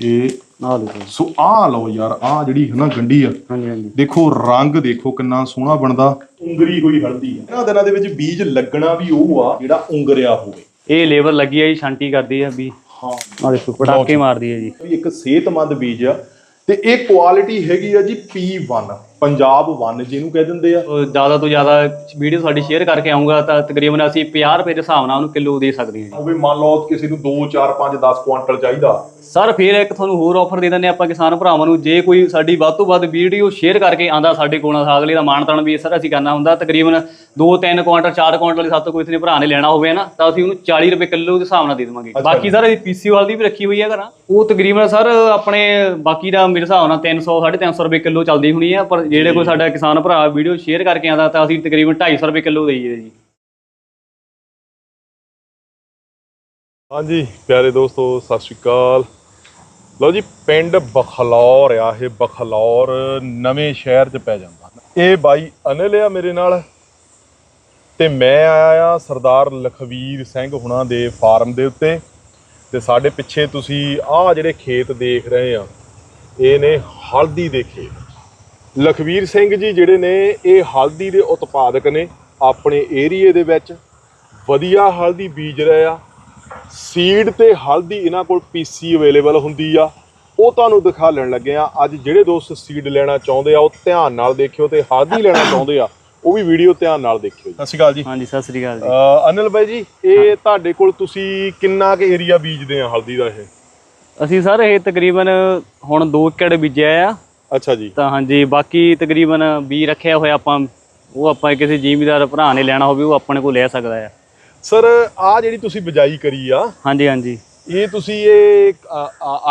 ਇਹ ਆਹ ਦੇਖੋ ਸੋ ਆਹ ਲਓ ਯਾਰ ਆਹ ਜਿਹੜੀ ਹੈ ਨਾ ਗੰਢੀ ਆ। ਹਾਂਜੀ ਹਾਂਜੀ। ਦੇਖੋ ਰੰਗ ਦੇਖੋ ਕਿੰਨਾ ਸੋਹਣਾ ਬਣਦਾ। ਉਂਗਰੀ ਹੋਈ ਹਲਦੀ ਆ। ਇਹਨਾਂ ਦਿਨਾਂ ਦੇ ਵਿੱਚ ਬੀਜ ਲੱਗਣਾ ਵੀ ਉਹ ਆ ਜਿਹੜਾ ਉਂਗਰਿਆ ਹੋਵੇ। ਇਹ ਲੇਬਰ ਲੱਗੀ ਹੈ ਜੀ ਛਾਂਟੀ ਕਰਦੀ ਹੈ ਵੀ। ਹਾਂ। ਆਹ ਦੇਖੋ ਪਟਾਕੇ ਮਾਰਦੀ ਹੈ ਜੀ। ਵੀ ਇੱਕ ਸਿਹਤਮੰਦ ਬੀਜ ਆ। ਤੇ ਇਹ ਕੁਆਲਿਟੀ ਹੈਗੀ ਆ ਜੀ P1 ਪੰਜਾਬ 1 ਜਿਹਨੂੰ ਕਹਿ ਦਿੰਦੇ ਆ। ਉਹ ਜ਼ਿਆਦਾ ਤੋਂ ਜ਼ਿਆਦਾ ਵੀਡੀਓ ਸਾਡੀ ਸ਼ੇਅਰ ਕਰਕੇ ਆਉਂਗਾ ਤਾਂ ਤਕਰੀਬਨ ਅਸੀਂ 50 ਰੁਪਏ ਦੇ ਹਿਸਾਬ ਨਾਲ ਉਹਨੂੰ ਕਿਲੋ ਦੇ ਸਕਦੇ ਹਾਂ ਜੀ। ਹੋਵੇ ਮੰਨ ਲਓ ਕਿਸੇ ਨੂੰ 2 4 5 10 ਕੁਆਂਟਲ ਚਾਹੀਦਾ। ਸਰ ਫਿਰ ਇੱਕ ਤੁਹਾਨੂੰ ਹੋਰ ਆਫਰ ਦੇ ਦਿੰਦੇ ਆਪਾਂ ਕਿਸਾਨ ਭਰਾਵਾਂ ਨੂੰ। ਜੇ ਕੋਈ ਸਾਡੀ ਵੱਧ ਤੋਂ ਵੱਧ ਵੀਡੀਓ ਸ਼ੇਅਰ ਕਰਕੇ ਆਂਦਾ ਸਾਡੇ ਕੋਲ ਅਗਲੇ ਦਾ ਮਾਨਤਾਨ ਵੀ ਸਰ ਅਸੀਂ ਕਰਨਾ ਹੁੰਦਾ। ਤਕਰੀਬਨ 2-3 ਕੁਆਂਟਲ 4 ਕੁਆਂਟਲ ਦੇ ਸਾਤੋਂ ਕੋਈ ਇਸਨੇ ਭਰਾ ਨੇ ਲੈਣਾ ਹੋਵੇ ਨਾ ਤਾਂ ਅਸੀਂ ਉਹਨੂੰ 40 ਰੁਪਏ ਕਿਲੋ ਦੇ ਹਿਸਾਬ ਨਾਲ ਦੇ ਦੇਵਾਂਗੇ। ਬਾਕੀ ਸਰ ਇਹ ਪੀਸੀ ਵਾਲ ਦੀ ਵੀ ਰੱਖੀ ਹੋਈ ਹੈ ਘਰਾਂ। ਉਹ ਤਕਰੀਬਨ ਸਰ ਆਪਣੇ ਬਾਕੀ ਦਾ ਮੇਰੇ ਹਿਸਾਬ ਨਾਲ 300 350 ਰੁਪਏ ਕਿਲੋ ਚੱਲਦੀ ਹੋਣੀ ਹੈ ਪਰ ਜਿਹੜੇ ਕੋਈ ਸਾਡਾ ਕਿਸਾਨ ਭਰਾ ਵੀਡੀਓ ਸ਼ੇਅਰ ਕਰਕੇ ਆਂਦਾ ਤਾਂ ਅਸੀਂ ਤਕਰੀਬਨ 250 ਰੁਪਏ ਕਿਲੋ ਦੇਈਏ ਜੀ। ਹਾਂਜੀ ਪਿਆਰੇ ਦੋਸਤੋ ਸਤਿ ਸ਼੍ਰੀ ਅਕਾਲ। ਲਓ ਜੀ ਪਿੰਡ ਬਖਲੌਰ ਆ ਇਹ ਬਖਲੌਰ ਨਵੇਂ ਸ਼ਹਿਰ 'ਚ ਪੈ ਜਾਂਦਾ। ਇਹ ਬਾਈ ਅਨਿਲ ਆ ਮੇਰੇ ਨਾਲ ਤੇ ਮੈਂ ਆਇਆ ਆ ਸਰਦਾਰ ਲਖਵੀਰ ਸਿੰਘ ਹੁਣਾਂ ਦੇ ਫਾਰਮ ਦੇ ਉੱਤੇ ਤੇ ਸਾਡੇ ਪਿੱਛੇ ਤੁਸੀਂ ਆਹ ਜਿਹੜੇ ਖੇਤ ਦੇਖ ਰਹੇ ਆ ਇਹ ਨੇ ਹਲਦੀ ਦੇ ਖੇਤ। ਲਖਵੀਰ ਸਿੰਘ ਜੀ ਜਿਹੜੇ ਨੇ ਇਹ ਹਲਦੀ ਦੇ ਉਤਪਾਦਕ ਨੇ ਆਪਣੇ ਏਰੀਏ ਦੇ ਵਿੱਚ। ਵਧੀਆ ਹਲਦੀ ਬੀਜ ਰਹੇ ਆ। ਸੀਡ ਤੇ ਹਲਦੀ ਇਹਨਾਂ ਕੋਲ ਪੀਸੀ ਅਵੇਲੇਬਲ ਹੁੰਦੀ ਆ। ਉਹ ਤੁਹਾਨੂੰ ਦਿਖਾ ਲੈਣ ਲੱਗੇ ਆ। ਅੱਜ ਜਿਹੜੇ ਦੋਸਤ ਸੀਡ ਲੈਣਾ ਚਾਹੁੰਦੇ ਆ ਉਹ ਧਿਆਨ ਨਾਲ ਦੇਖਿਓ ਤੇ ਹਲਦੀ ਲੈਣਾ ਚਾਹੁੰਦੇ ਆ ਉਹ ਵੀ ਵੀਡੀਓ ਧਿਆਨ ਨਾਲ ਦੇਖਿਓ ਜੀ। ਸਤਿ ਸ਼੍ਰੀ ਅਕਾਲ ਜੀ। ਹਾਂਜੀ ਸਤਿ ਸ੍ਰੀ ਅਕਾਲ ਜੀ। ਅਨਿਲ ਬਾਈ ਜੀ ਇਹ ਤੁਹਾਡੇ ਕੋਲ ਤੁਸੀਂ ਕਿੰਨਾ ਕੁ ਏਰੀਆ ਬੀਜਦੇ ਆ ਹਲਦੀ ਦਾ ਇਹ? ਅਸੀਂ ਸਰ ਇਹ ਤਕਰੀਬਨ ਹੁਣ 2 ਏਕੜ ਬੀਜਿਆ ਆ। ਅੱਛਾ ਜੀ। ਤਾਂ ਹਾਂਜੀ ਬਾਕੀ ਤਕਰੀਬਨ ਬੀ ਰੱਖਿਆ ਹੋਇਆ ਆਪਾਂ ਉਹ ਆਪਾਂ ਕਿਸੇ ਜ਼ਿਮੀਦਾਰ ਭਰਾ ਨੇ ਲੈਣਾ ਹੋਵੇ ਉਹ ਆਪਣੇ ਕੋਲ ਲੈ ਸਕਦਾ ਆ। ਸਰ ਆ ਜਿਹੜੀ ਤੁਸੀਂ ਬਿਜਾਈ ਕਰੀ ਆ ਹਾਂਜੀ ਹਾਂਜੀ। ਇਹ ਤੁਸੀਂ ਇਹ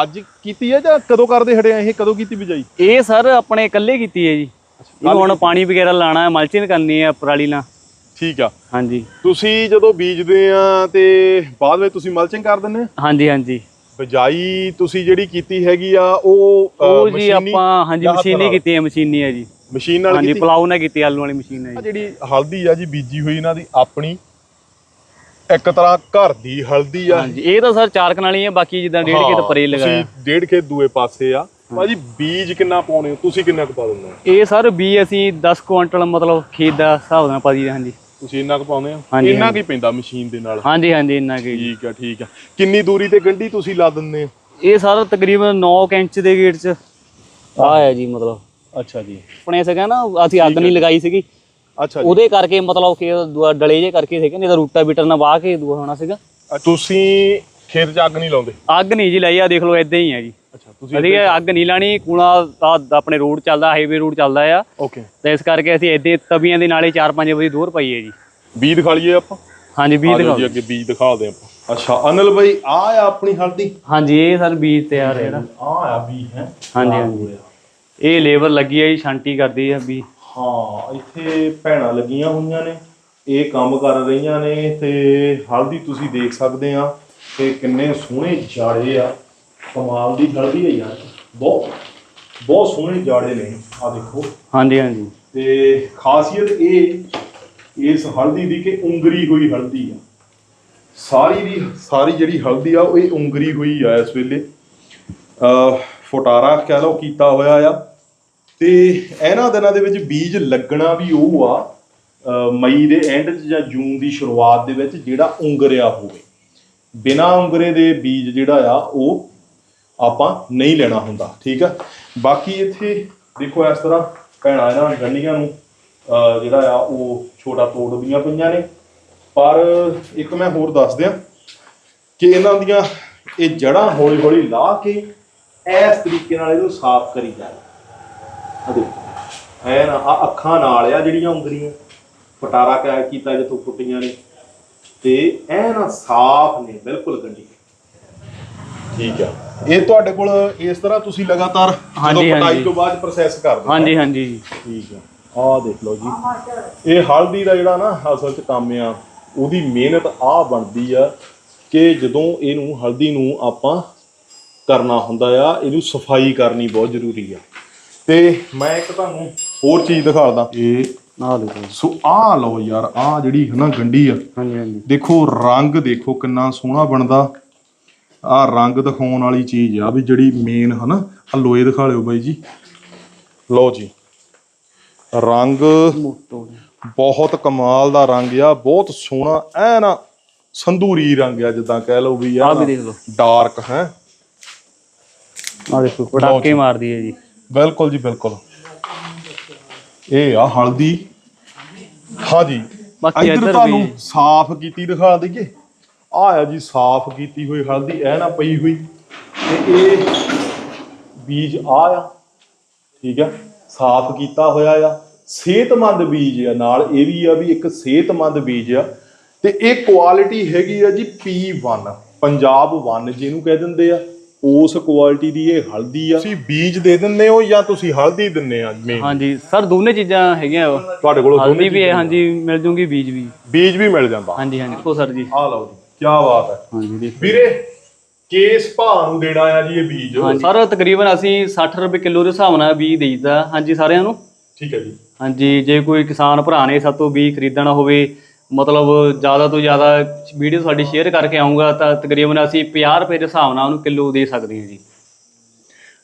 ਅੱਜ ਕੀਤੀ ਹੈ ਜਾਂ ਕਦੋਂ ਕਰਦੇ ਹਟੇ ਆ? ਇਹ ਕਦੋਂ ਕੀਤੀ ਬਿਜਾਈ? ਇਹ ਸਰ ਆਪਣੇ ਇਕੱਲੇ ਕੀਤੀ ਹੈ ਜੀ। ਇਹ ਹੁਣ ਪਾਣੀ ਵਗੈਰਾ ਲਾਣਾ ਹੈ ਮਲਚਿੰਗ ਕਰਨੀ ਹੈ ਪਰਾਲੀ ਨਾਲ। ਠੀਕ ਆ। ਹਾਂਜੀ। ਤੁਸੀਂ ਜਦੋਂ ਬੀਜਦੇ ਆ ਤੇ ਬਾਅਦ ਵਿੱਚ ਤੁਸੀਂ ਮਲਚਿੰਗ ਕਰ ਦਿੰਦੇ ਆ? ਹਾਂਜੀ ਹਾਂਜੀ। ਬਿਜਾਈ ਤੁਸੀਂ ਜਿਹੜੀ ਕੀਤੀ ਹੈਗੀ ਆ ਉਹ ਉਹ ਜੀ ਆਪਾਂ ਹਾਂਜੀ ਮਸ਼ੀਨੀ? ਕੀਤੀ ਹੈ ਮਸ਼ੀਨੀ ਹੈ ਜੀ। ਮਸ਼ੀਨ ਨਾਲ ਹਾਂਜੀ ਕੀਤੀ? ਪਲਾਉ ਨਾਲ ਕੀਤੀ ਆਲੂ ਵਾਲੀ ਮਸ਼ੀਨ ਹੈ ਜੀ। ਜਿਹੜੀ ਹਲਦੀ ਆ ਜੀ ਬੀਜੀ ਹੋਈ ਇਹਨਾਂ ਦੀ ਆਪਣੀ। ਇੱਕ ਤਰ੍ਹਾਂ ਘਰ ਦੀ ਹਲਦੀ ਆ। ਹਾਂਜੀ ਇਹ ਤਾਂ ਸਰ ਚਾਰ ਕਨਾਲੀ ਹੈ ਬਾਕੀ ਜਿੱਦਾਂ ਡੇਢ ਕੇ ਤਾਂ ਪਰੇ ਲਗਾਇਆ। ਤੁਸੀਂ ਡੇਢ ਖੇਤ ਦੂਏ ਪਾਸੇ ਆ। ਭਾਜੀ ਬੀਜ ਕਿੰਨਾ ਪਾਉਣੇ ਹੋ? ਤੁਸੀਂ ਕਿੰਨਾ ਕੁ ਪਾ ਦਿੰਦੇ ਹੋ? ਇਹ ਸਰ ਬੀ ਅਸੀਂ 10 ਕੁਇੰਟਲ ਮਤਲਬ ਖੇਤ ਦਾ ਹਿਸਾਬ ਨਾਲ ਪਾ ਹਾਂਜੀ। ਤੁਸੀਂ ਇੰਨਾ ਕੁ ਪਾਉਂਦੇ ਹੋ? ਹਾਂਜੀ, ਇੰਨਾ। ਕੀ ਪੈਂਦਾ ਮਸ਼ੀਨ ਦੇ ਨਾਲ? ਹਾਂਜੀ ਹਾਂਜੀ ਇੰਨਾ ਕੀ ਠੀਕ ਆ ਠੀਕ ਆ। ਕਿੰਨੀ ਦੂਰੀ ਤੇ ਗੰਢੀ ਤੁਸੀਂ ਲਾ ਦਿੰਦੇ ਹੋ? ਇਹ ਸਾਰਾ ਤਕਰੀਬਨ 9 ਇੰਚ ਦੇ ਗੇਟ 'ਚ। ਆ ਹੈ ਜੀ ਮਤਲਬ। ਅੱਛਾ ਜੀ। ਆਪਣੇ ਸੀਗਾ ਨਾ ਅਸੀਂ ਅੱਗ ਨਹੀਂ ਲਗਾਈ ਸੀਗੀ। ਅੱਛਾ ਜੀ। ਉਹਦੇ ਕਰਕੇ ਮਤਲਬ ਕਿ ਦੂਆ ਡਲੇ ਜੇ ਕਰਕੇ ਸੀਗੇ ਨਹੀਂ ਤਾਂ ਰੂਟਾ ਬੀਟਰ ਨਾਲ ਵਾਹ ਕੇ ਦੂਆ ਹੋਣਾ ਸੀਗਾ। ਤੁਸੀਂ ਖੇਤ 'ਚ ਅੱਗ ਨਹੀਂ ਲਾਉਂਦੇ? ਅੱਗ ਨਹੀਂ ਜੀ ਲਾਈ ਆ ਦੇਖ ਲਓ ਇਦਾਂ ਹੀ ਆ ਜੀ। ਅੱਛਾ ਤੁਸੀਂ ਅਸੀਂ ਅੱਗ ਨਹੀਂ ਲਾਣੀ ਕੂਣਾ ਤਾਂ ਆਪਣੇ ਰੋਡ ਚੱਲਦਾ ਹਾਈਵੇ ਰੋਡ ਚੱਲਦਾ ਆ। ਓਕੇ ਤੇ ਇਸ ਕਰਕੇ ਅਸੀਂ ਇਦਾਂ ਤਵੀਆਂ ਦੇ ਨਾਲੇ 4-5 ਵਜੇ ਦੂਰ ਪਾਈਏ ਜੀ। ਬੀਜ ਦਿਖਾ ਲਈਏ ਆਪਾਂ? ਹਾਂਜੀ ਬੀਜ ਦਿਖਾਓ ਜੀ ਅੱਗੇ ਬੀਜ ਦਿਖਾਉਂਦੇ ਆਪਾਂ। ਅੱਛਾ ਅਨਿਲ ਬਾਈ ਆ ਆ ਆਪਣੀ ਹਲਦੀ? ਹਾਂਜੀ ਇਹ ਸਰ ਬੀਜ ਤਿਆਰ ਹੈ ਜਿਹੜਾ। ਆ ਆ ਬੀਜ ਹੈ? ਹਾਂਜੀ ਹਾਂਜੀ। ਇਹ ਲੇਬਰ ਲੱਗੀ ਹੈ ਜੀ ਛਾਂਟੀ ਕਰਦੀ ਹੈ ਵੀ ਹਾਂ ਇੱਥੇ ਭੈਣਾਂ ਲੱਗੀਆਂ ਹੋਈਆਂ ਨੇ। ਇਹ ਕੰਮ ਕਰ ਰਹੀਆਂ ਨੇ ਤੇ ਹਲਦੀ ਤੁਸੀਂ ਦੇਖ ਸਕਦੇ ਆ ਤੇ ਕਿੰਨੇ ਸੋਹਣੇ ਜਾੜੇ ਆ। ਕਮਾਲ ਦੀ ਹਲਦੀ ਹੈ ਯਾਰ। ਬਹੁਤ ਬਹੁਤ ਸੋਹਣੇ ਜਾੜੇ ਨੇ ਆ ਦੇਖੋ। ਹਾਂਜੀ ਹਾਂਜੀ। ਤੇ ਖਾਸੀਅਤ ਇਹ ਇਸ ਹਲਦੀ ਦੀ ਕਿ ਉਂਗਰੀ ਹੋਈ ਹਲਦੀ ਆ। ਸਾਰੀ ਦੀ ਸਾਰੀ ਜਿਹੜੀ ਹਲਦੀ ਆ ਉਹ ਇਹ ਉਂਗਰੀ ਹੋਈ ਆ ਇਸ ਵੇਲੇ। ਅ ਫੁਟਾਰਾ ਕਹਿ ਲਓ ਕੀਤਾ ਹੋਇਆ ਆ। ਤੇ ਇਹਨਾਂ ਦਿਨਾਂ ਦੇ ਵਿੱਚ ਬੀਜ ਲੱਗਣਾ ਵੀ ਉਹ ਆ ਮਈ ਦੇ ਐਂਡ 'ਚ ਜਾਂ ਜੂਨ ਦੀ ਸ਼ੁਰੂਆਤ ਦੇ ਵਿੱਚ ਜਿਹੜਾ ਉਂਗਰਿਆ ਹੋਵੇ। ਬਿਨਾ ਉਂਗਰੇ ਦੇ ਬੀਜ ਜਿਹੜਾ ਆ ਉਹ ਆਪਾਂ ਨਹੀਂ ਲੈਣਾ ਹੁੰਦਾ, ਠੀਕ ਆ? ਬਾਕੀ ਇੱਥੇ ਦੇਖੋ ਇਸ ਤਰ੍ਹਾਂ ਭੈਣਾਂ, ਇਹਨਾਂ ਗੰਢੀਆਂ ਨੂੰ ਜਿਹੜਾ ਆ, ਉਹ ਛੋਟਾ ਤੋੜਦੀਆਂ ਪਈਆਂ ਨੇ। ਪਰ ਇੱਕ ਮੈਂ ਹੋਰ ਦੱਸ ਦਿਆਂ ਕਿ ਇਹਨਾਂ ਦੀਆਂ ਇਹ ਜੜਾਂ ਹੌਲੀ ਹੌਲੀ ਲਾ ਕੇ ਇਸ ਤਰੀਕੇ ਨਾਲ ਇਹਨੂੰ ਸਾਫ਼ ਕਰੀ ਜਾਏ ਆ ਦੇਖੋ ਐ ਨਾ ਆ ਅੱਖਾਂ ਨਾਲ ਆ ਜਿਹੜੀਆਂ ਉਂਗਲੀਆਂ, ਪਟਾਰਾ ਕਿਆ ਕੀਤਾ, ਜਿੱਥੋਂ ਟੁੱਟੀਆਂ ਨੇ। ਤੇ ਐ ਨਾ ਸਾਫ਼ ਨੇ, ਬਿਲਕੁਲ ਗੰਢੀ ਠੀਕ ਆ। ਇਹ ਤੁਹਾਡੇ ਕੋਲ ਇਸ ਤਰ੍ਹਾਂ ਤੁਸੀਂ ਲਗਾਤਾਰ ਜਦੋਂ ਹਾਂਜੀ, ਹਾਂਜੀ। ਤੋਂ ਬਾਅਦ ਪ੍ਰੋਸੈਸ ਕਰਦੇ ਹੋ। ਹਾਂਜੀ ਹਾਂਜੀ ਜੀ। ਠੀਕ ਆ। ਆਹ ਦੇਖ ਲਓ ਜੀ। ਇਹ ਹਲਦੀ ਦਾ ਜਿਹੜਾ ਨਾ ਅਸਲ ਚ ਕੰਮ ਆ ਉਹਦੀ ਮਿਹਨਤ ਆ ਬਣਦੀ ਆ ਕਿ ਜਦੋਂ ਇਹਨੂੰ ਹਲਦੀ ਨੂੰ ਆਪਾਂ ਕਰਨਾ ਹੁੰਦਾ ਆ ਇਹਨੂੰ ਸਫ਼ਾਈ ਕਰਨੀ ਬਹੁਤ ਜ਼ਰੂਰੀ ਆ। ਤੇ ਮੈਂ ਇੱਕ ਤੁਹਾਨੂੰ ਹੋਰ ਚੀਜ਼ ਦਿਖਾਉਂਦਾ ਇਹ ਆਹ ਦੇਖੋ ਸੋ ਆਹ ਲਓ ਯਾਰ ਆਹ ਜਿਹੜੀ ਹੈ ਨਾ ਗੰਢੀ ਆ। ਹਾਂਜੀ ਹਾਂਜੀ। ਦੇਖੋ ਰੰਗ ਦੇਖੋ ਕਿੰਨਾ ਸੋਹਣਾ ਬਣਦਾ। ਆ ਰੰਗ ਦਿਖਾਉਣ ਵਾਲੀ ਚੀਜ਼ ਆ ਵੀ ਜਿਹੜੀ ਮੇਨ ਹਨਾ ਆ ਲੋਏ ਦਿਖਾ ਲਿਓ ਬਾਈ ਜੀ। ਲਓ ਜੀ ਰੰਗ ਬਹੁਤ ਕਮਾਲ ਦਾ ਰੰਗ ਆ ਬਹੁਤ ਸੋਹਣਾ ਐ ਨਾ ਸੰਧੂਰੀ ਰੰਗ ਆ ਜਿੱਦਾਂ ਕਹਿ ਲਓ ਵੀ ਆ। ਡਾਰਕ ਹੈ। ਆ ਦੇਖੋ ਪਟਾਕੇ ਮਾਰਦੀ ਹੈ ਜੀ। ਬਿਲਕੁਲ ਜੀ ਬਿਲਕੁਲ। ਇਹ ਆ ਹਲਦੀ। ਹਾਂਜੀ। ਬਾਕੀ ਇੱਧਰ ਤੁਹਾਨੂੰ ਸਾਫ਼ ਕੀਤੀ ਦਿਖਾ ਦਈਏ। ਆ ਆ ਜੀ ਸਾਫ਼ ਕੀਤੀ ਹੋਈ ਹਲਦੀ ਐ ਨਾ ਪਈ ਹੋਈ ਤੇ ਇਹ ਬੀਜ ਆ ਆ ਠੀਕ ਆ ਸਾਫ਼ ਕੀਤਾ ਹੋਇਆ ਆ। ਸਿਹਤਮੰਦ ਬੀਜ ਆ ਨਾਲ ਇਹ ਵੀ ਆ ਵੀ ਇੱਕ ਸਿਹਤਮੰਦ ਬੀਜ ਆ। ਤੇ ਇਹ ਕੁਆਲਿਟੀ ਹੈਗੀ ਆ ਜੀ P1 ਪੰਜਾਬ 1 ਜਿਹਨੂੰ ਕਹਿ ਦਿੰਦੇ ਆ। ਉਸ ਕੁਆਲਿਟੀ ਦੀ ਇਹ ਹਲਦੀ ਆ। ਤੁਸੀਂ ਬੀਜ ਦੇ ਦਿੰਦੇ ਹੋ ਜਾਂ ਤੁਸੀਂ ਹਲਦੀ ਦਿੰਦੇ ਆ ਮੇਨ ਹਾਂਜੀ ਸਰ ਦੋਨੇ ਚੀਜ਼ਾਂ ਹੈਗੀਆਂ। ਤੁਹਾਡੇ ਕੋਲ ਹਲਦੀ ਵੀ ਹੈ ਹਾਂਜੀ ਮਿਲ ਜੂਗੀ ਬੀਜ ਵੀ। ਬੀਜ ਵੀ ਮਿਲ ਜਾਂਦਾ। ਹਾਂਜੀ ਹਾਂਜੀ। ਕੋ ਸਰ ਜੀ। ਆ ਲਓ ਜੀ। ਕੀ ਬਾਤ ਹੈ। ਹਾਂਜੀ ਜੀ ਵੀਰੇ ਕੇਸ ਭਾਅ ਨੂੰ ਦੇਣਾ ਆ ਜੀ ਇਹ ਬੀਜ। ਹਾਂਜੀ। ਸਰ ਤਕਰੀਬਨ ਅਸੀਂ 60 ਰੁਪਏ ਕਿਲੋ ਦੇ ਹਿਸਾਬ ਨਾਲ ਬੀਜ ਦੇਈਦਾ ਹਾਂਜੀ ਸਾਰਿਆਂ ਨੂੰ? ਠੀਕ ਹੈ ਜੀ। ਹਾਂਜੀ ਜੇ ਕੋਈ ਕਿਸਾਨ ਭਰਾ ਨੇ ਸਾਤੋਂ ਬੀਜ ਖਰੀਦਣਾ ਹੋਵੇ ਮਤਲਬ ਜ਼ਿਆਦਾ ਤੋਂ ਜ਼ਿਆਦਾ ਵੀਡੀਓ ਸਾਡੀ ਸ਼ੇਅਰ ਕਰਕੇ ਆਊਗਾ ਤਾਂ ਤਕਰੀਬਨ ਅਸੀਂ 50 ਰੁਪਏ ਦੇ ਹਿਸਾਬ ਨਾਲ ਉਹਨੂੰ ਕਿਲੋ ਦੇ ਸਕਦੇ ਹਾਂ ਜੀ।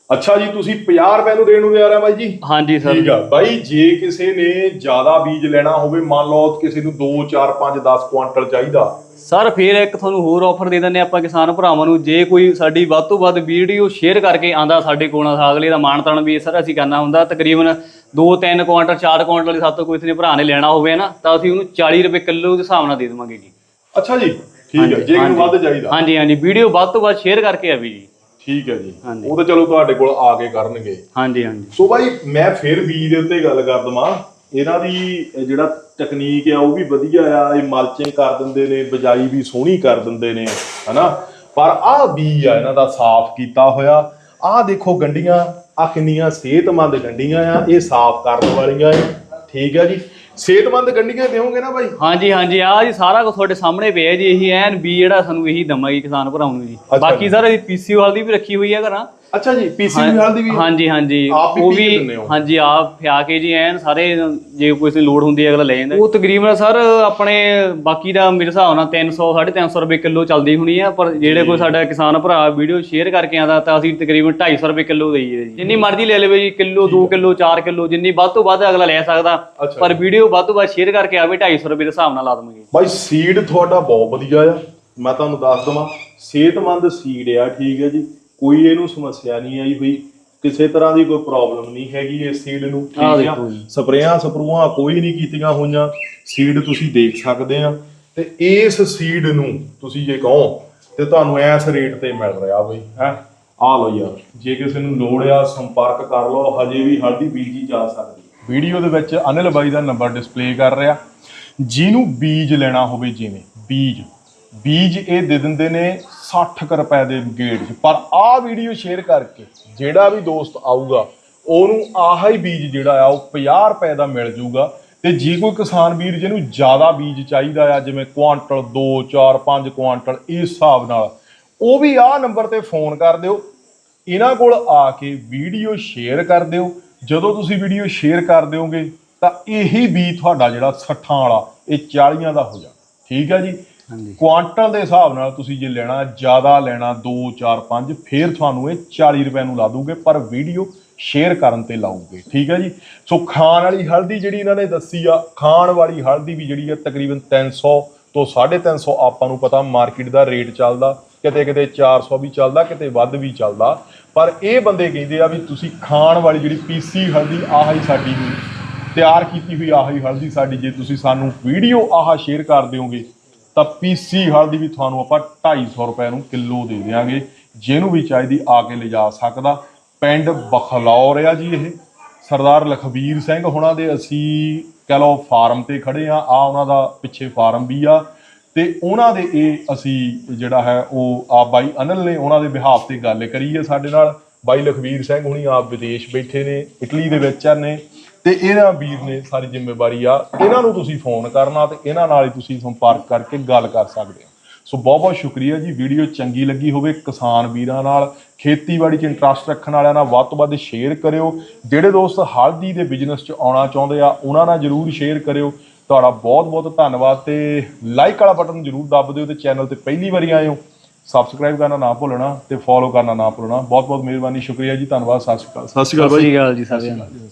ਅੱਛਾ ਜੀ ਤੁਸੀਂ 50 ਰੁਪਏ ਨੂੰ ਦੇਣ ਨੂੰ ਤਿਆਰ ਆ ਬਾਈ ਜੀ? ਹਾਂਜੀ ਸਰ। ਠੀਕ ਆ। ਬਾਈ ਜੇ ਕਿਸੇ ਨੇ ਜ਼ਿਆਦਾ ਬੀਜ ਲੈਣਾ ਹੋਵੇ ਮੰਨ ਲਓ ਕਿਸੇ ਨੂੰ 2 4 5 10 ਕੁਆਂਟਲ ਚਾਹੀਦਾ ਸਰ ਫਿਰ ਇੱਕ ਤੁਹਾਨੂੰ ਹੋਰ ਆਫਰ ਦੇ ਦਿੰਦੇ ਆਪਾਂ ਕਿਸਾਨ ਭਰਾਵਾਂ ਨੂੰ। ਜੇ ਕੋਈ ਸਾਡੀ ਵੱਧ ਤੋਂ ਵੱਧ ਵੀਡੀਓ ਸ਼ੇਅਰ ਕਰਕੇ ਆਂਦਾ ਸਾਡੇ ਕੋਲ ਅਗਲੇ ਦਾ ਮਾਣਤਾਣ ਵੀ ਸਰ ਅਸੀਂ ਕਰਨਾ ਹੁੰਦਾ। ਤਕਰੀਬਨ 2-3 ਕੁਆਂਟਲ 4 ਕੁਆਂਟਲ ਦੇ ਸਾਤੋਂ ਕੋਈ ਨੇ ਭਰਾ ਨੇ ਲੈਣਾ ਹੋਵੇ ਨਾ ਤਾਂ ਅਸੀਂ ਉਹਨੂੰ 40 ਰੁਪਏ ਕਿਲੋ ਦੇ ਹਿਸਾਬ ਨਾਲ ਦੇ ਦੇਵਾਂਗੇ ਜੀ। ਅੱਛਾ ਜੀ ਠੀਕ ਹੈ। ਜੇ ਨੂੰ ਵੱਧ ਚਾਹੀਦਾ। ਹਾਂਜੀ ਹਾਂਜੀ। ਵੀਡੀਓ ਵੱਧ ਤੋਂ ਵੱਧ ਸ਼ੇਅਰ ਕਰਕੇ ਆਵੀ ਜੀ। ਠੀਕ ਹੈ ਜੀ। ਉਹ ਤਾਂ ਚਲੋ ਤੁਹਾਡੇ ਕੋਲ ਆ ਕੇ ਕਰਨਗੇ। ਹਾਂਜੀ ਹਾਂਜੀ। ਸੋ ਬਾਈ ਮੈਂ ਫਿਰ ਬੀਜ ਦੇ ਉੱਤੇ ਗੱਲ ਕਰ ਦਵਾਂ। ਇਹਨਾਂ ਦੀ ਜਿਹੜਾ ਟੈਕਨੀਕ ਆ ਉਹ ਵੀ ਵਧੀਆ ਆ ਇਹ ਮਲਚਿੰਗ ਕਰ ਦਿੰਦੇ ਨੇ ਬਜਾਈ ਵੀ ਸੋਹਣੀ ਕਰ ਦਿੰਦੇ ਨੇ ਹਨਾ? ਪਰ ਆਹ ਬੀਜ ਆ ਇਹਨਾਂ ਦਾ ਸਾਫ਼ ਕੀਤਾ ਹੋਇਆ। ਆਹ ਦੇਖੋ ਗੰਡੀਆਂ ਆ ਕਿੰਨੀਆਂ ਸਿਹਤਮੰਦ ਗੰਡੀਆਂ ਆ ਇਹ ਸਾਫ਼ ਕਰਨ ਵਾਲੀਆਂ ਆ। ਠੀਕ ਆ ਜੀ? ਸਿਹਤਮੰਦ ਗੰਡੀਆਂ ਦਿਓਗੇ ਨਾ ਬਾਈ? ਹਾਂਜੀ ਹਾਂਜੀ। ਆ ਜੀ ਸਾਰਾ ਕੁਝ ਤੁਹਾਡੇ ਸਾਹਮਣੇ ਪਿਆ ਜੀ ਇਹੀ ਐਨ ਬੀ ਜਿਹੜਾ ਸਾਨੂੰ ਇਹੀ ਦਵਾਂਗੇ ਕਿਸਾਨ ਭਰਾਵਾਂ ਨੂੰ ਜੀ। ਬਾਕੀ ਸਰ ਅਸੀਂ ਪੀਸੀ ਵਾਲ ਦੀ ਵੀ ਰੱਖੀ ਹੋਈ ਹੈ ਘਰਾਂ। ਅੱਛਾ ਜੀ ਪੀਸੀ ਹਲਦੀ ਵੀ ਹਾਂਜੀ ਹਾਂਜੀ। ਆਪ ਵੀ ਉਹ ਵੀ ਹੋ? ਹਾਂਜੀ ਆਪ ਫਿਆ ਕੇ ਜੀ ਐਨ ਸਾਰੇ ਜੇ ਕੋਈ ਨੂੰ ਲੋਡ ਹੁੰਦੀ ਹੈ ਅਗਲਾ ਲੈ ਜਾਂਦਾ। ਉਹ ਤਕਰੀਬਨ ਸਰ ਆਪਣੇ ਬਾਕੀ ਦਾ ਮੇਰੇ ਹਿਸਾਬ ਨਾਲ 300 350 ਰੁਪਏ ਕਿਲੋ ਚੱਲਦੀ ਹੋਣੀ ਆ ਪਰ ਜਿਹੜੇ ਕੋਈ ਸਾਡਾ ਕਿਸਾਨ ਭਰਾ ਵੀਡੀਓ ਸ਼ੇਅਰ ਕਰਕੇ ਆਂਦਾ ਤਾਂ ਅਸੀਂ ਤਕਰੀਬਨ 250 ਰੁਪਏ ਕਿਲੋ ਦੇਈਏ ਜੀ। ਜਿੰਨੀ ਮਰਜ਼ੀ ਲੈ ਲਵੇ ਜੀ ਕਿਲੋ 2 ਕਿਲੋ 4 ਕਿਲੋ ਜਿੰਨੀ ਵੱਧ ਤੋਂ ਵੱਧ ਅਗਲਾ ਲੈ ਸਕਦਾ ਅੱਛਾ। ਪਰ ਵੀਡੀਓ ਵੱਧ ਤੋਂ ਵੱਧ ਸ਼ੇਅਰ ਕਰਕੇ ਆਵੇ 250 ਰੁਪਏ ਦੇ ਹਿਸਾਬ ਨਾਲ ਲਾ ਦਵਾਂਗੇ। ਬਾਈ ਸੀਡ ਤੁਹਾਡਾ ਬਹੁਤ ਵਧੀਆ ਆ। ਮੈਂ ਤੁਹਾਨੂੰ ਦੱਸ ਦਵਾਂ ਸਿਹਤਮੰਦ ਸੀਡ ਆ ਠੀਕ ਹੈ ਜੀ। ਕੋਈ ਇਹਨੂੰ ਸਮੱਸਿਆ ਨਹੀਂ ਆਈ ਹੋਈ ਕਿਸੇ ਤਰ੍ਹਾਂ ਦੀ ਕੋਈ ਪ੍ਰੋਬਲਮ ਨਹੀਂ ਹੈਗੀ ਇਸ ਸੀਡ ਨੂੰ ਆਹ ਠੀਕ ਆ? ਦੇਖੋ ਜੀ। ਸਪਰੇਆਂ ਸਪਰੂਆਂ ਕੋਈ ਨਹੀਂ ਕੀਤੀਆਂ ਹੋਈਆਂ ਸੀਡ ਤੁਸੀਂ ਦੇਖ ਸਕਦੇ ਆ। ਤੇ ਇਸ ਸੀਡ ਨੂੰ ਤੁਸੀਂ ਜੇ ਕਹੋ ਤੇ ਤੁਹਾਨੂੰ ਇਸ ਰੇਟ ਤੇ ਮਿਲ ਰਿਹਾ ਬਈ ਹੈ? ਆ ਲਓ ਯਾਰ ਜੇ ਕਿਸੇ ਨੂੰ ਲੋੜ ਆ ਸੰਪਰਕ ਕਰ ਲਓ ਹਜੇ ਵੀ ਹਲਦੀ ਬੀਜੀ ਜਾ ਸਕਦੀ ਵੀਡੀਓ ਦੇ ਵਿੱਚ ਅਨਿਲ ਬਾਈ ਦਾ ਨੰਬਰ ਡਿਸਪਲੇ ਕਰ ਰਿਹਾ। ਜਿਹਨੂੰ ਬੀਜ ਲੈਣਾ ਹੋਵੇ ਜਿਵੇਂ ਬੀਜ। ਬੀਜ ਇਹ ਦੇ ਦਿੰਦੇ ਨੇ 60 ਕੁ ਰੁਪਏ ਦੇ ਗੇੜ 'ਚ ਪਰ ਆਹ ਵੀਡੀਓ ਸ਼ੇਅਰ ਕਰਕੇ ਜਿਹੜਾ ਵੀ ਦੋਸਤ ਆਊਗਾ, ਉਹਨੂੰ ਆਹ ਹੀ ਬੀਜ ਜਿਹੜਾ ਆ, ਉਹ 50 ਰੁਪਏ ਦਾ ਮਿਲ ਜੂਗਾ ਤੇ ਜੇ ਕੋਈ ਕਿਸਾਨ ਵੀਰ ਜਿਹਨੂੰ ਜ਼ਿਆਦਾ ਬੀਜ ਚਾਹੀਦਾ ਆ, ਜਿਵੇਂ ਕੁਆਂਟਲ 2 4 5 ਕੁਆਂਟਲ, ਇਸ ਹਿਸਾਬ ਨਾਲ, ਉਹ ਵੀ ਆਹ ਨੰਬਰ ਤੇ ਫੋਨ ਕਰ ਦਿਓ। ਇਹਨਾਂ ਕੋਲ ਆ ਕੇ ਵੀਡੀਓ ਸ਼ੇਅਰ ਕਰ ਦਿਓ। ਜਦੋਂ ਤੁਸੀਂ ਵੀਡੀਓ ਸ਼ੇਅਰ ਕਰ ਦਿਓਗੇ, ਤਾਂ ਇਹੀ ਬੀਜ ਤੁਹਾਡਾ ਜਿਹੜਾ 60 ਵਾਲਾ, ਇਹ 40 ਦਾ ਹੋ ਜਾ ਠੀਕ ਹੈ ਜੀ? ਹਾਂਜੀ। ਕੁਆਂਟਲ ਦੇ ਹਿਸਾਬ ਨਾਲ ਤੁਸੀਂ ਜੇ ਲੈਣਾ, ਜ਼ਿਆਦਾ ਲੈਣਾ 2 4 5 ਫਿਰ ਤੁਹਾਨੂੰ ਇਹ 40 ਰੁਪਏ ਨੂੰ ਲਾ ਦੂਗੇ, ਪਰ ਵੀਡੀਓ ਸ਼ੇਅਰ ਕਰਨ ਤੇ ਲਾਉਂਗੇ ਠੀਕ ਹੈ ਜੀ? ਸੋ ਖਾਣ ਵਾਲੀ ਹਲਦੀ ਜਿਹੜੀ ਇਹਨਾਂ ਨੇ ਦੱਸੀ ਆ, ਖਾਣ ਵਾਲੀ ਹਲਦੀ ਵੀ ਜਿਹੜੀ ਆ ਤਕਰੀਬਨ 300 ਤੋਂ 350 ਆਪਾਂ ਨੂੰ ਪਤਾ ਮਾਰਕੀਟ ਦਾ ਰੇਟ ਚੱਲਦਾ, ਕਿਤੇ ਕਿਤੇ 400 ਵੀ ਚੱਲਦਾ, ਕਿਤੇ ਵੱਧ ਵੀ ਚੱਲਦਾ। ਪਰ ਇਹ ਬੰਦੇ ਕਹਿੰਦੇ ਆ ਵੀ ਤੁਸੀਂ ਖਾਣ ਵਾਲੀ ਜਿਹੜੀ ਪੀਸੀ ਹਲਦੀ, ਆਹ ਹੀ ਸਾਡੀ ਤਿਆਰ ਕੀਤੀ ਹੋਈ ਆਹੀ ਹਲਦੀ ਸਾਡੀ, ਜੇ ਤੁਸੀਂ ਸਾਨੂੰ ਵੀਡੀਓ ਆਹ ਸ਼ੇਅਰ ਕਰ ਦਿਓਗੇ ਤਾਂ ਪੀਸੀ ਹਲਦੀ ਵੀ ਤੁਹਾਨੂੰ ਆਪਾਂ 250 ਰੁਪਏ ਨੂੰ ਕਿਲੋ ਦੇ ਦਿਆਂਗੇ। ਜਿਹਨੂੰ ਵੀ ਚਾਹੀਦੀ ਆ ਕੇ ਲਿਜਾ ਸਕਦਾ। ਪਿੰਡ ਬਖਲੌਰ ਆ ਜੀ ਇਹ। ਸਰਦਾਰ ਲਖਬੀਰ ਸਿੰਘ ਹੁਣਾਂ ਦੇ ਅਸੀਂ ਕਹ ਲਓ ਫਾਰਮ ਤੇ ਖੜੇ ਆ। ਆ ਉਹਨਾਂ ਦਾ ਪਿੱਛੇ ਫਾਰਮ ਵੀ ਆ। ਤੇ ਉਹਨਾਂ ਦੇ ਇਹ ਅਸੀਂ ਜਿਹੜਾ ਹੈ ਉਹ ਆ ਬਾਈ ਅਨਲ ਨੇ ਉਹਨਾਂ ਦੇ ਬਿਹਾਫ ਤੇ ਗੱਲ ਕਰੀ ਹੈ ਸਾਡੇ ਨਾਲ। ਬਾਈ ਲਖਵੀਰ ਸਿੰਘ ਹੁਣੀ ਆਪ ਵਿਦੇਸ਼ ਬੈਠੇ ਨੇ, ਇਟਲੀ ਦੇ ਵਿੱਚ ਆ ਨੇ। ਤੇ ਇਹਨਾਂ ਵੀਰ ਨੇ ਸਾਰੀ ਜ਼ਿੰਮੇਵਾਰੀ ਆ ਇਹਨਾਂ ਨੂੰ ਤੁਸੀਂ ਫੋਨ ਕਰਨਾ ਤੇ ਇਹਨਾਂ ਨਾਲ ਹੀ ਤੁਸੀਂ ਸੰਪਰਕ ਕਰਕੇ ਗੱਲ ਕਰ ਸਕਦੇ ਹੋ। ਸੋ ਬਹੁਤ ਬਹੁਤ ਸ਼ੁਕਰੀਆ ਜੀ ਵੀਡੀਓ ਚੰਗੀ ਲੱਗੀ ਹੋਵੇ ਕਿਸਾਨ ਵੀਰਾਂ ਨਾਲ ਖੇਤੀਬਾੜੀ 'ਚ ਇੰਟਰਸਟ ਰੱਖਣ ਵਾਲਿਆਂ ਨਾਲ ਵੱਧ ਤੋਂ ਵੱਧ ਸ਼ੇਅਰ ਕਰਿਓ। ਜਿਹੜੇ ਦੋਸਤ ਹਲਦੀ ਦੇ ਬਿਜ਼ਨਸ 'ਚ ਆਉਣਾ ਚਾਹੁੰਦੇ ਆ ਉਹਨਾਂ ਨਾਲ ਜਰੂਰ ਸ਼ੇਅਰ ਕਰਿਓ। ਤੁਹਾਡਾ ਬਹੁਤ ਬਹੁਤ ਧੰਨਵਾਦ ਤੇ ਲਾਈਕ ਵਾਲਾ ਬਟਨ ਜਰੂਰ ਦੱਬ ਦਿਓ ਤੇ ਚੈਨਲ ਤੇ ਪਹਿਲੀ ਵਾਰੀ ਆਏ ਹੋ। ਸਬਸਕ੍ਰਾਈਬ ਕਰਨਾ ਨਾ ਭੁੱਲਣਾ ਤੇ ਫੋਲੋ ਕਰਨਾ ਨਾ ਭੁੱਲਣਾ। ਬਹੁਤ ਬਹੁਤ ਮਿਹਰਬਾਨੀ ਸ਼ੁਕਰੀਆ ਜੀ ਧੰਨਵਾਦ ਸਤਿ ਸ਼੍ਰੀ ਅਕਾਲ। ਸਤਿ ਸ਼੍ਰੀ ਅਕਾਲ ਸਤਿ ਸ਼੍ਰੀ ਅਕਾਲ ਜੀ ਸਾਰਿਆਂ ਨੂੰ।